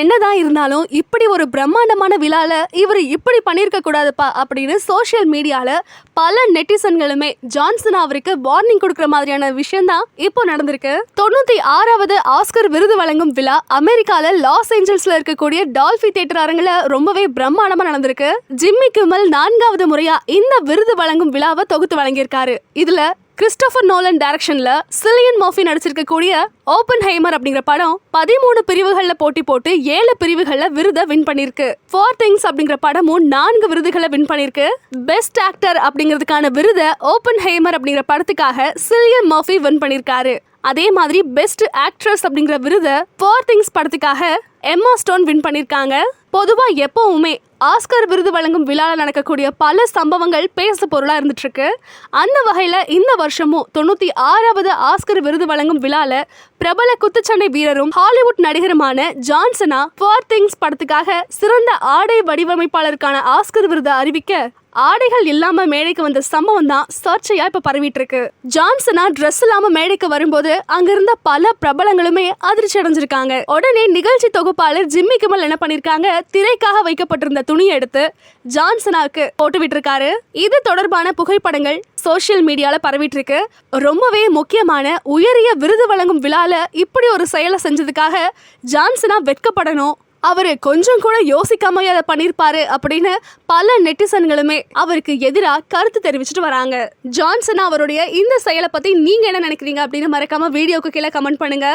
என்னதான் இருந்தாலும் இப்படி ஒரு பிரம்மாண்டமான விழால இவர் இப்படி பண்ணியிருக்க கூடாதுப்பா அப்படின்னு சோஷியல் மீடியால பல நெட்டிசன்களுமே ஜான்சன் அவருக்கு வார்னிங் கொடுக்குற மாதிரியான விஷயம் தான் இப்போ நடந்திருக்கு. தொண்ணூத்தி ஆறாவது ஆஸ்கர் விருது வழங்கும் விழா அமெரிக்கால லாஸ் ஏஞ்சல்ஸ்ல இருக்கக்கூடிய டால்பி தியேட்டர் அரங்குல ரொம்பவே பிரம்மாண்டமா நடந்திருக்கு. ஜிம்மி கிமல் நான்காவது முறையா இந்த விருது வழங்கும் விழாவை தொகுத்து வழங்கியிருக்காரு. இதுல கிறிஸ்டோபர் நோலன் டைரக்ஷனில் சிலியன் மர்ஃபி நடிச்சிருக்கக்கூடிய ஓப்பன் ஹைமர் அப்படிங்கிற படம் பதிமூணு பிரிவுகளில் போட்டி போட்டு ஏழு பிரிவுகளில் விருதை வின் பண்ணியிருக்கு. ஃபோர் திங்ஸ் அப்படிங்கிற படமும் நான்கு விருதுகளை வின் பண்ணியிருக்கு. பெஸ்ட் ஆக்டர் அப்படிங்கிறதுக்கான விருதை ஓப்பன் ஹைமர் அப்படிங்கிற படத்துக்காக சிலியன் மர்ஃபி வின் பண்ணியிருக்காரு. அதே மாதிரி பெஸ்ட் ஆக்ட்ரஸ் அப்படிங்கிற விருதை ஃபோர் திங்ஸ் படத்துக்காக எம்மா ஸ்டோன் வின் பண்ணியிருக்காங்க. பொதுவாக எப்பவுமே ஆஸ்கர் விருது வழங்கும் விழாவில் நடக்கக்கூடிய பல சம்பவங்கள் பேசு பொருளாக இருந்துட்டுருக்கு. அந்த வகையில் இந்த வருஷமும் தொண்ணூற்றி ஆறாவது ஆஸ்கர் விருது வழங்கும் விழாவில் பிரபல குத்துச்சண்டை வீரரும் ஹாலிவுட் நடிகருமான ஜான்சனா ஃபார் திங்ஸ் படத்துக்காக சிறந்த ஆடை வடிவமைப்பாளருக்கான ஆஸ்கர் விருதை அறிவிக்க ஆடைகள் இல்லாம மேடைக்கு வந்த சம்பவம் தான் சர்ச்சையா இப்ப பரவிட்டு இருக்கு ஜான்சனா ட்ரெஸ் இல்லாம மேடைக்கு வரும்போது அங்கிருந்த பல பிரபலங்களுமே அதிர்ச்சி அடைஞ்சிருக்காங்க. உடனே நிகழ்ச்சி தொகுப்பாளர் ஜிம்மி கிமல் என்ன பண்ணிருக்காங்க? திரைக்காக வைக்கப்பட்டிருந்த துணியை எடுத்து ஜான்சனாவுக்கு போட்டு விட்டிருக்காரு. இது தொடர்பான புகைப்படங்கள் சோஷியல் மீடியால பரவிட்டு இருக்கு ரொம்பவே முக்கியமான உயரிய விருது வழங்கும் விழால இப்படி ஒரு செயலை செஞ்சதுக்காக ஜான்சனா வெட்கப்படணும் அவரு கொஞ்சம் கூட யோசிக்காம அதை பண்ணிருப்பாரு அப்படின்னு பல நெட்டிசன்களுமே அவருக்கு எதிராக கருத்து தெரிவிச்சிட்டு வராங்க. ஜான்சன் அவருடைய இந்த செயலை பத்தி நீங்க என்ன நினைக்கிறீங்க அப்படின்னு மறக்காம வீடியோக்கு கீழே கமெண்ட் பண்ணுங்க.